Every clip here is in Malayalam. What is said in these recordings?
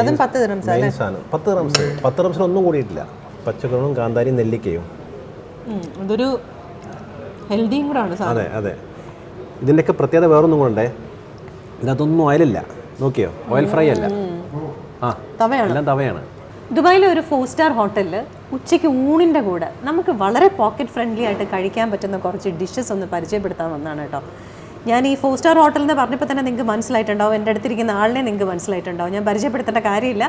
അതും പത്ത് ദിറംസ് മെയിൻ സാധനം പത്ത് റംസ് പത്ത് റംസിന് ഒന്നും കൂടിയിട്ടില്ല. പച്ചക്കറികളും കാന്താരിയും നെല്ലിക്കയും. ഇതൊരു ഹെൽത്തിയും കൂടെ അതെ അതെ. ഇതിന്റെയൊക്കെ പ്രത്യേകത വേറൊന്നും കൂടെ ഉണ്ടേ? ഇതൊന്നും ഓയിലില്ല നോക്കിയോ? ഓയിൽ ഫ്രൈ അല്ല. ആ തവയാണ്. എല്ലാം തവയാണ്. ദുബായിലെ ഒരു ഫോർ സ്റ്റാർ ഹോട്ടലിൽ ഉച്ചയ്ക്ക് ഊണിന്റെ കൂടെ നമുക്ക് വളരെ പോക്കറ്റ് ഫ്രണ്ട്ലി ആയിട്ട് കഴിക്കാൻ പറ്റുന്ന കുറച്ച് ഡിഷസ് ഒന്ന് പരിചയപ്പെടുത്താൻ വന്നാണ് കേട്ടോ. ഞാൻ ഈ ഫോർ സ്റ്റാർ ഹോട്ടൽ എന്ന് പറഞ്ഞപ്പോൾ തന്നെ നിങ്ങൾക്ക് മനസ്സിലായിട്ടുണ്ടാവും. എന്റെ അടുത്തിരിക്കുന്ന ആളിനെ നിങ്ങൾക്ക് മനസ്സിലായിട്ടുണ്ടാവും. ഞാൻ പരിചയപ്പെടുത്തേണ്ട കാര്യമില്ല.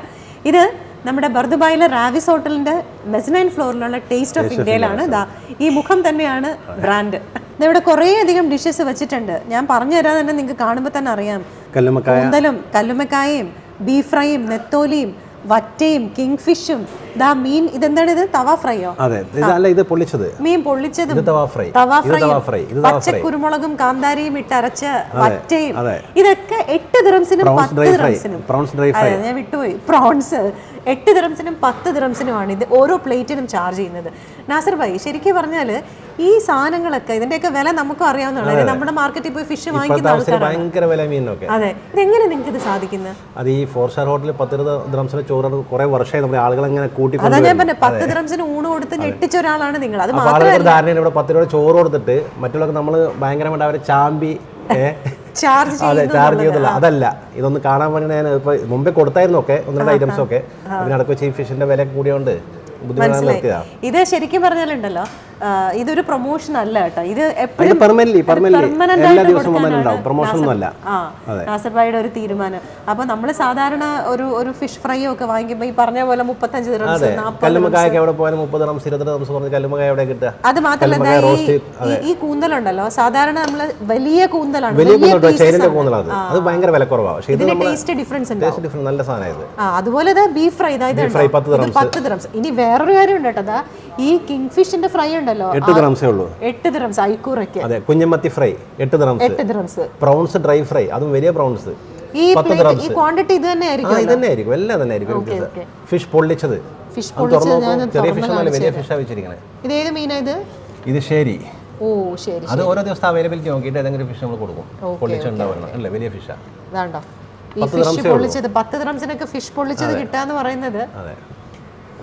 ഇത് നമ്മുടെ ബർദുബായിലെ റാവിസ് ഹോട്ടലിന്റെ മെസനൈൻ ഫ്ലോറിലുള്ള ടേസ്റ്റ് ഓഫ് ഇന്ത്യയിലാണ് ദാ ഈ മുഖം തന്നെയാണ് ബ്രാൻഡ് ഇവിടെ കുറേ അധികം ഡിഷസ് വെച്ചിട്ടുണ്ട്. ഞാൻ പറഞ്ഞു തരാൻ തന്നെ നിങ്ങൾക്ക് കാണുമ്പോൾ തന്നെ അറിയാം. കല്ലുമക്കായ കൂന്തലും കല്ലുമ്മക്കായയും ബീഫ് ഫ്രൈയും നെത്തോലിയും വറ്റയും കിങ് ഫിഷും ദാ മീൻ ഇതെന്താണ് ഇത്? തവ ഫ്രൈയോ? അതെ. ഇതല്ല ഇത് പൊള്ളിച്ചത്. മീൻ പൊള്ളിച്ചതും തവ ഫ്രൈ. തവ ഫ്രൈ. പച്ച കുരുമുളകും കാന്താരിയും ഇട്ടരച്ച വറ്റയും. അതെ. ഇതൊക്കെ എട്ട് ദിറംസിനും പത്ത് ദിറംസിനും ഞാൻ വിട്ടുപോയി. പ്രോൺസ് എട്ട് ദിറംസിനും പത്ത് ദിറംസിനുമാണ് ഇത് ഓരോ പ്ലേറ്റിനും ചാർജ് ചെയ്യുന്നത്. നാസർ ഭായി ശരിക്കും പറഞ്ഞാൽ ഈ സാധനങ്ങളൊക്കെ ഇതിന്റെയൊക്കെ വില നമുക്കും അറിയാവുന്നതാണ്. നമ്മുടെ മാർക്കറ്റിൽ പോയി ഫിഷ് വാങ്ങിക്കുന്ന ആൾക്കാരാണ്. അതെ. ഇതെങ്ങനെ നിങ്ങൾക്ക് ഇത് സാധിക്കുന്നത് അത് ഈ ഫോർ സ്റ്റാർ ഹോട്ടലിൽ പത്ത് ദ്രംസിന് ചോറ് കുറെ വർഷമായി നമ്മുടെ ആളുകൾ അങ്ങനെ അതാ കൂട്ടിക്കൊണ്ട് ഞാൻ പറഞ്ഞ പത്ത് ദിറംസിന് ഊണ് കൊടുത്ത് ഞെട്ടിച്ച ഒരാളാണ് നിങ്ങൾ. അത് ധാരണയാണ് ഇവിടെ പത്ത് രൂപ ചോറ് കൊടുത്തിട്ട് മറ്റുള്ളവർക്ക് നമ്മൾ ഭയങ്കരമായിട്ട് അവരെ ചാമ്പി ചാർജ് അതെ ചാർജ് ചെയ്യുന്നില്ല അതല്ല. ഇതൊന്ന് കാണാൻ വേണ്ടി ഞാൻ ഇപ്പൊ മുമ്പേ കൊടുത്തായിരുന്നു ഒക്കെ ഒന്ന് രണ്ട് ഐറ്റംസ് ഒക്കെ. അതിനടക്കം ചീഫ് ഫിഷിന്റെ വില കൂടിയോണ്ട് ബുദ്ധിമുട്ടാണ് ഇത് ശരിക്കും പറഞ്ഞാലുണ്ടല്ലോ ഇതൊരു പ്രൊമോഷൻ അല്ല കേട്ടോ. ഇത് എപ്പോഴും പെർമനന്റ് ആയിട്ട് അല്ല. നാസർബായിയുടെ ഒരു തീരുമാനം. അപ്പൊ നമ്മൾ സാധാരണ ഒരു ഒരു ഫിഷ് ഫ്രൈ ഒക്കെ വാങ്ങിക്കുമ്പോൾ ഈ പറഞ്ഞ പോലെ മുപ്പത്തഞ്ച് എവിടെ പോയാലും മുപ്പത് റംസ് ഇരുപത് റംസ് എവിടെ കിട്ടുക? അത് മാത്രമല്ല ഈ- കൂന്തലുണ്ടല്ലോ. സാധാരണ നമ്മൾ വലിയ കൂന്തലാണ്. വലിയ ചൈനന്റെ. കൂന്തലാണ് അത്. ഭയങ്കര പക്ഷേ ടേസ്റ്റ് ഡിഫറൻസ് ഉണ്ട് ഡിഫറൻസ് നല്ല സാധനമായത് അതുപോലെ ബീഫ് ഫ്രൈ ഇതായത് പത്ത് dirhams. ഇനി വേറൊരു കാര്യം ഉണ്ട് കേട്ടോ ഈ കിങ് ഫിഷിന്റെ ഫ്രൈ ഉണ്ടല്ലോ. എട്ട് ദ്രംസേ ഉള്ളൂ. എട്ട് ദ്രംസ് ഐക്കൂറയ്ക്ക് അതെ കുഞ്ഞമത്തി ഫ്രൈ എട്ട് ദ്രംസ് എട്ട് ദ്രംസ് പ്രൗൺസ് ഡ്രൈ ഫ്രൈ അതും വലിയ പ്രൗൺസ്. ഈ ഈ. ക്വാണ്ടിറ്റി ഇത് തന്നെ ആയിരിക്കും ഇത് തന്നെ ആയിരിക്കും എല്ലാം തന്നെ ആയിരിക്കും ഫിഷ് പൊള്ളിച്ചത്. ഫിഷ് പൊള്ളിച്ചത് ഞാൻ ചെറിയ ഫിഷ് വലിയ ഫിഷാ വെച്ചിരിക്കണേ. ഇത് ഏത് മീനാ ഇത്? ഇത് ശരി. ഓ ശരി അത് ഓരോ ദിവസം അവൈലബിലിറ്റി നോക്കിയിട്ട് ഏതെങ്കിലും ഫിഷ് നമ്മൾ കൊടുക്കും. പൊള്ളിച്ചുണ്ടാവണം അല്ലേ വലിയ ഫിഷാ ഇതാണ്ടോ. ഈ ഫിഷ് പൊള്ളിച്ചത് പത്ത് ദ്രംസിനൊക്കെ ഫിഷ് പൊള്ളിച്ചത് കിട്ടാന്ന് പറയുന്നത് അതെ.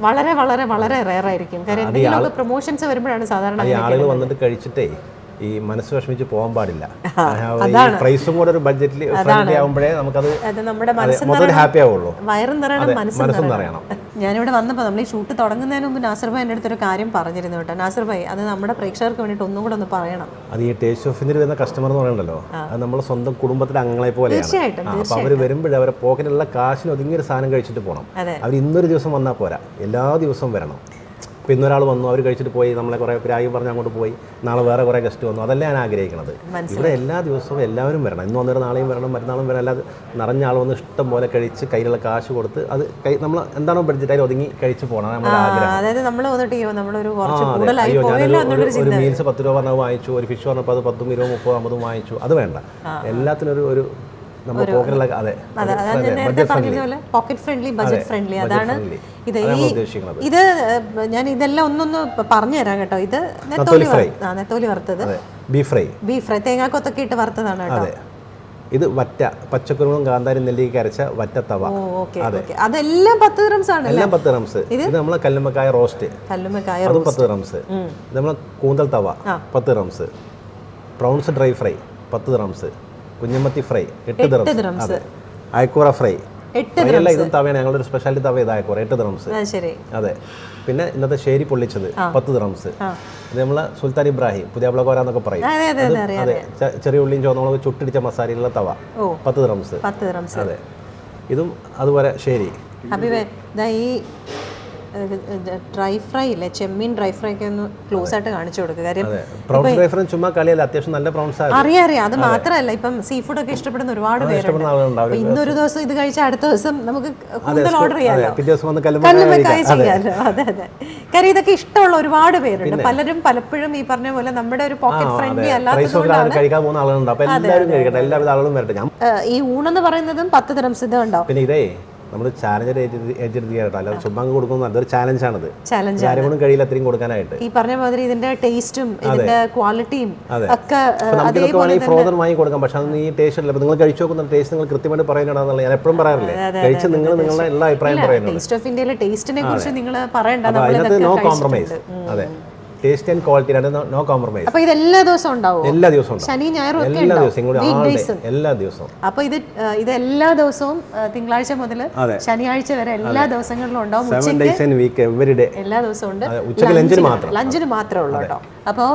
വളരെ വളരെ വളരെ റെയർ ആയിരിക്കും. കാര്യം പ്രൊമോഷൻസ് വരുമ്പോഴാണ് സാധാരണ ആളുകൾ വന്നിട്ട് കഴിച്ചിട്ടേ ഈ മനസ്സ് വിഷമിച്ച് പോകാൻ പാടില്ല. പ്രൈസും കൂടെ ഒരു ബഡ്ജറ്റിൽ ഫ്രണ്ട്ലി ആകുമ്പോഴേ നമുക്കത് മൊത്തം നമ്മുടെ ഹാപ്പി ആവുള്ളൂ. വയറും നിറയണം മനസ്സും നിറയണം. ഞാനിവിടെ വന്നപ്പോൾ നമ്മൾ ഈ ഷൂട്ട് തുടങ്ങുന്നതിന് മുമ്പ് നാസർ ഭായി എന്റെ അടുത്തൊരു കാര്യം പറഞ്ഞിരുന്നു കേട്ടോ. നാസർ ഭായി അത് നമ്മുടെ പ്രേക്ഷകർക്ക് വേണ്ടിയിട്ട് ഒന്നും കൂടെ ഒന്ന് പറയണം. അത് ഈ ടേസ്റ്റ് ഓഫിന് വരുന്ന കസ്റ്റമർ എന്ന് പറയണ്ടല്ലോ അത് നമ്മൾ സ്വന്തം കുടുംബത്തിലെ അംഗങ്ങളെ പോലെ തീർച്ചയായിട്ടും അവർ അപ്പൊ അവർ വരുമ്പോഴേ അവരെ പോക്കറ്റിലുള്ള കാശിന് ഒതുങ്ങിയൊരു സാധനം കഴിച്ചിട്ട് പോകണം അവർ ഇന്നൊരു ദിവസം വന്നാൽ പോരാ. എല്ലാ ദിവസവും വരണം. ഇപ്പൊ ഇന്നൊരാൾ വന്നു അവർ കഴിച്ചിട്ട് പോയി നമ്മളെ കുറേ പ്രായം പറഞ്ഞ് അങ്ങോട്ട് പോയി നാളെ വേറെ കുറേ ഗസ്റ്റ് വന്നു. അതല്ല ഞാൻ ആഗ്രഹിക്കുന്നത് ഇവിടെ എല്ലാ ദിവസവും എല്ലാവരും വരണം. ഇന്ന് വന്നൊരു നാളെയും വരണം മറ്റന്നാളും വരണം. അല്ലാതെ നിറഞ്ഞ ആൾ വന്ന് ഇഷ്ടം പോലെ കഴിച്ച് കയ്യിലുള്ള കാശ് കൊടുത്ത് അത് കൈ നമ്മൾ എന്താണോ ബഡ്ജറ്റ് അതിൽ ഒതുങ്ങി കഴിച്ച് പോകണം. നമ്മുടെ ആഗ്രഹം. അതായത് നമ്മൾ വന്നിട്ട് നമ്മളൊരു അയ്യോ ഞാനൊരു ഒരു മീൽസ് പത്ത് രൂപ പറഞ്ഞത് വാങ്ങിച്ചു ഒരു ഫിഷ് പറഞ്ഞപ്പോൾ അത് പത്തും ഇരുപതും മുപ്പതും അമ്പതും വാങ്ങിച്ചു. അത് വേണ്ട. എല്ലാത്തിനും ഒരു ഒരു പോക്കറ്റ് ഫ്രണ്ട്ലി ബജറ്റ് ഫ്രണ്ട്ലി അതാണ്. ഇത് ഈ ഇത് ഞാൻ ഇതെല്ലാം ഒന്നൊന്ന് പറഞ്ഞു തരാം കേട്ടോ. ഇത് നെത്തോലി നത്തോലി വറുത്തത്. ബീഫ് ഫ്രൈ ബീഫ് ഫ്രൈ തേങ്ങാക്കൊത്തൊക്കെ ഇട്ട് വറുത്തതാണ് കേട്ടോ. ഇത് വറ്റ പച്ചക്കുരുമുളകും കാന്താരി നെല്ലിക്ക് അരച്ച വറ്റ തവ. അതെല്ലാം പത്ത് ഗ്രംസ് ആണ് എല്ലാം പത്ത് ഗ്രംസ് ഇത്? നമ്മളെ കല്ലുമ്മക്കായ റോസ്റ്റ്. കല്ലുമ്മക്കായ അതും പത്ത് ഗ്രംസ് നമ്മളെ കൂന്തൽ തവ പത്ത് ഗ്രംസ് പ്രൗൺസ് ഡ്രൈ ഫ്രൈ പത്ത് റംസ് കുഞ്ഞമ്മത്തി ഫ്രൈ എട്ട് റംസ് അതെ. അയക്കൂറ ഫ്രൈ. അല്ല ഇതും തവയാണ്. ഞങ്ങളുടെ സ്പെഷ്യാലിറ്റി തവ ഇത് അയക്കൂറ എട്ട് ദ്രംസ് അതെ പിന്നെ ഇന്നത്തെ ശേരി പൊള്ളിച്ചത് പത്ത് ദ്രംസ് ഇത് നമ്മളെ സുൽത്താൻ ഇബ്രാഹിം പുതിയ എന്നൊക്കെ പറയും. അതെ ചെറിയ ഉള്ളിയും ചുവന്നമുളക് ചുട്ടിടിച്ച മസാലയിലുള്ള തവ. പത്ത് ദ്രംസ് അതെ. ഇതും അതുപോലെ ശരി. ഈ ഡ്രൈ ഫ്രൈ ഇല്ലേ? ചെമ്മീൻ ഡ്രൈ ഫ്രൈ ഒക്കെ ഒന്ന് ക്ലോസ് ആയിട്ട് കാണിച്ചു കൊടുക്കുക കാര്യം ഫ്രൈ ചുമ്മാ കളിയല്ല അത്യാവശ്യം നല്ല പ്രോൺസ് അറിയാം അറിയാം. അത് മാത്രമല്ല ഇപ്പം സീ ഫുഡ് ഒക്കെ ഇഷ്ടപ്പെടുന്ന ഒരുപാട് പേരുണ്ട്. ഇന്നൊരു ദിവസം ഇത് കഴിച്ച അടുത്ത ദിവസം നമുക്ക് കൂടുതൽ ഓർഡർ ചെയ്യാം ചെയ്യാമല്ലോ കല്ലുമ്മക്കായ ചെയ്യാമല്ലോ അതെ. അതെ കാര്യം ഇതൊക്കെ ഇഷ്ടമുള്ള ഒരുപാട് പേരുണ്ട്. പലരും പലപ്പോഴും ഈ പറഞ്ഞ പോലെ നമ്മുടെ ഒരു പോക്കറ്റ് ഫ്രണ്ട്ലി അല്ലാത്ത ഈ ഊണെന്ന് പറയുന്നതും പത്ത് തരം സിദ്ധം ഉണ്ടാവും. പിന്നെ ഇതേ നമ്മൾ ചാലഞ്ചർ ഏറ്റെടുത്ത് കേട്ടോ. അല്ലാതെ ചുമ്മാ കൊടുക്കുന്നത് അതൊരു ചാലഞ്ചാണത് ചാലഞ്ച് ആരെക്കൊണ്ടും കഴിയില്ല അത്രയും കൊടുക്കാനായിട്ട്. ഈ പറഞ്ഞ മാതിരി ഇതിന്റെ ടേസ്റ്റും ഇതിന്റെ ക്വാളിറ്റിയും ഒക്കെ വേണമെങ്കിൽ ഫ്രോസൺ വാങ്ങി കൊടുക്കാം. പക്ഷെ അതൊന്നും ഈ ടേസ്റ്റ് അല്ല നിങ്ങൾ കഴിച്ചു നോക്കുന്ന ടേസ്റ്റ് നിങ്ങൾ കൃത്യമായിട്ട് പറയുന്നതാണെന്നുള്ള ഞാൻ എപ്പോഴും പറയാറില്ലേ? കഴിച്ച് നിങ്ങൾ നിങ്ങളുടെ എല്ലാ അഭിപ്രായം പറയുന്നത് ടേസ്റ്റ് ഓഫ് ഇന്ത്യയിലെ ടേസ്റ്റിനെ കുറിച്ച് നിങ്ങൾ പറയണ്ട. അതിനകത്ത് നോ കോംപ്രമൈസ് അതെ. ടേസ്റ്റ് ആൻഡ് ക്വാളിറ്റി രണ്ട് നോ കോംപ്രമൈസ് അപ്പോൾ ഇത് എല്ലാ ദിവസവും ഉണ്ടാവും? എല്ലാ ദിവസവും ശനി ഞായറും ഒക്കെ എല്ലാ ദിവസവും ഡേയ്സും എല്ലാ ദിവസവും. അപ്പോൾ ഇത് ഇത് എല്ലാ ദിവസവും തിങ്കളാഴ്ച മുതൽ. ശനിയാഴ്ച വരെ എല്ലാ ദിവസങ്ങളിലും ഉണ്ടാവും. Seven days and week every day എല്ലാ ദിവസവും ഉണ്ട്. ഉച്ചയ്ക്ക് ലഞ്ചിന് മാത്രം. ലഞ്ചിന് മാത്രമേ ഉള്ളൂ കേട്ടോ. അപ്പോൾ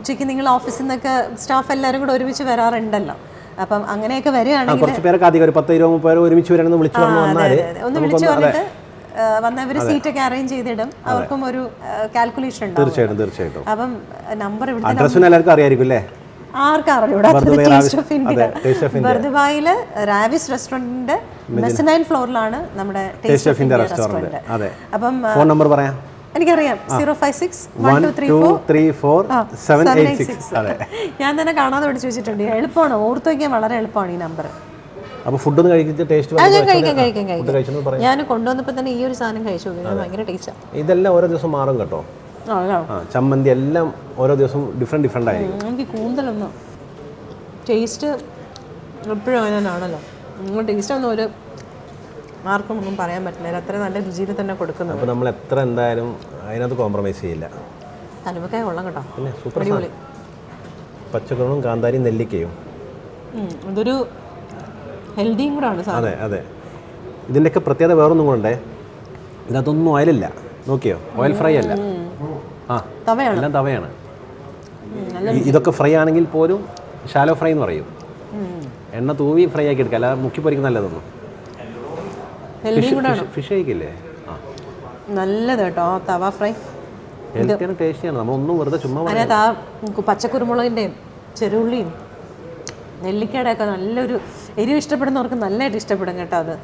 ഉച്ചയ്ക്ക് നിങ്ങൾ ഓഫീസിൽ നിന്നൊക്കെ സ്റ്റാഫ് എല്ലാവരും കൂടെ ഒരുമിച്ച് വരാറുണ്ടല്ലോ. അപ്പം അങ്ങനെയൊക്കെ വരികയാണെങ്കിൽ കുറച്ച് പേരൊക്കെ അധികം ഒരു പത്ത് ഇരുപത് മുപ്പത് പേര് ഒരുമിച്ച് വരണമെന്ന് വിളിച്ചു പറഞ്ഞു വന്നാൽ ഒന്ന് വിളിച്ചു പറഞ്ഞിട്ട് ആ, വന്നവർ സീറ്റൊക്കെ അറേഞ്ച് ചെയ്തിടും. അവർക്കും ഒരു കാൽക്കുലേഷൻ ഉണ്ടാവും. തീർച്ചയായിട്ടും തീർച്ചയായിട്ടും. അപ്പം നമ്പർ ഇവിടുത്തെ അഡ്രസ്സും എല്ലാവർക്കും അറിയായിരിക്കും അല്ലേ? ആർക്കും Bur Dubai taste of India. ബർദുബായിൽ Raviz റെസ്റ്റോറന്റിന്റെ മെസ്സനൈൻ ഫ്ലോറിലാണ് നമ്മുടെ ടേസ്റ്റ് ഓഫ് ഇന്ത്യ റെസ്റ്റോറന്റ് അതെ. അപ്പം ഫോൺ നമ്പർ പറയാം? എനിക്കറിയാം. Zero five six one two three four three four seven eight six ഞാൻ തന്നെ കാണാതെ പഠിച്ചു വെച്ചിട്ടുണ്ട്. എളുപ്പമാണ്. ഓർത്തു വയ്ക്കാൻ വളരെ എളുപ്പമാണ് ഈ നമ്പർ അപ്പോൾ ഫുഡ് കഴിച്ചിട്ട് ടേസ്റ്റ് ഞാൻ കൊണ്ടുവന്നപ്പോൾ തന്നെ ഈ ഒരു സാധനം കഴിച്ചു ഭയങ്കര ടേസ്റ്റാണ് ഇതെല്ലാം ഓരോ ദിവസം മാറും കേട്ടോ. ചമ്മന്തി എല്ലാം ഓരോ ദിവസം ഡിഫറെന്റ് ഡിഫറെന്റ് ആയിരിക്കും എനിക്ക് കൂന്തലൊന്നും ടേസ്റ്റ് എപ്പോഴും അങ്ങനെ തന്നെയാണല്ലോ നിങ്ങൾ ടേസ്റ്റ് ഒന്നും ഒരു ആർക്കും ഒന്നും പറയാൻ പറ്റില്ല. അത്ര നല്ല രുചിയിൽ തന്നെ കൊടുക്കുന്നത്. അപ്പോൾ നമ്മൾ എത്ര എന്തായാലും അതിനകത്ത് കോംപ്രമൈസ് ചെയ്യില്ല. തനുമക്കായ കൊള്ളാം കേട്ടോ. പിന്നെ സൂപ്പർ അടിപൊളി. പച്ചക്കറിയും കാന്താരിയും നെല്ലിക്കയും. ഇതൊരു ഹെൽത്തിയും കൂടെ അതെ അതെ. ഇതിന്റെയൊക്കെ പ്രത്യേകത വേറൊന്നും കൊണ്ടേ ഇതിനകത്തൊന്നും ഓയിലില്ല നോക്കിയോ? ഓയിൽ ഫ്രൈ അല്ല. ആ തവയാണ്. എല്ലാം തവയാണ്. ഇതൊക്കെ ഫ്രൈ ആണെങ്കിൽ പോലും ഷാലോ ഫ്രൈ എന്ന് പറയും. എണ്ണ തൂവി ഫ്രൈ ആക്കി എടുക്കുക. അല്ലാതെ മുക്കി പൊരിക്കുന്ന നല്ലതൊന്നും. ഫിഷ് കഴിക്കില്ലേ? ആ. നല്ലത് കേട്ടോ തവ ഫ്രൈ ഹെൽത്തിയാണ് ടേസ്റ്റിയാണ് നമ്മളൊന്നും വെറുതെ ചുമ്മാ. അതിനകത്ത് ആ പച്ചക്കുരുമുളകിന്റെയും ചെറുള്ളിയും നെല്ലിക്കയുടെ ഒക്കെ നല്ലൊരു എരിവ് ഇഷ്ടപ്പെടുന്നവർക്ക് നല്ലതായിട്ട് ഇഷ്ടപ്പെടും കേട്ടോ അത്.